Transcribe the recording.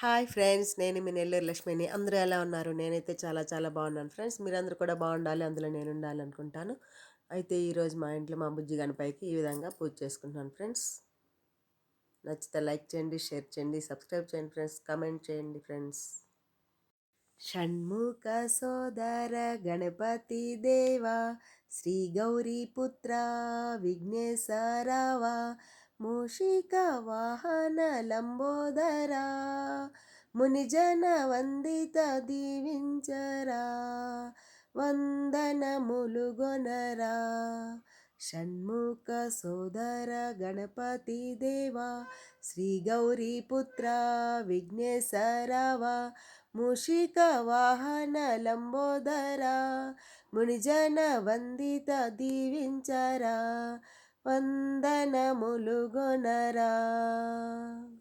Hi friends నేను మీ నెల్లూరు లక్ష్మిని. అందరూ ఎలా ఉన్నారు? నేనైతే చాలా చాలా బాగున్నాను ఫ్రెండ్స్. మీరందరూ కూడా బాగుండాలి అందులో నేను ఉండాలి అనుకుంటాను. అయితే ఈరోజు మా ఇంట్లో మా బుజ్జి గణపైకి ఈ విధంగా పూజ చేసుకుంటున్నాను ఫ్రెండ్స్. నచ్చితే లైక్ చేయండి షేర్ చేయండి సబ్స్క్రైబ్ చేయండి ఫ్రెండ్స్. కమెంట్ చేయండి ఫ్రెండ్స్. షణ్ముఖ సోదర గణపతి దేవా శ్రీ గౌరీ పుత్ర విఘ్నేశ్వరవా మూషిక వాహన లంబోదరా మునిజన వందిత దీవించరా వందనములుగొనరా షణ్ముఖ సోదర గణపతి దేవా శ్రీ గౌరీ పుత్ర విఘ్నేశ్వరవా మూషిక వాహన లంబోదరా. మునిజన వందిత దీవించరా వందనములుగొనరా ఓం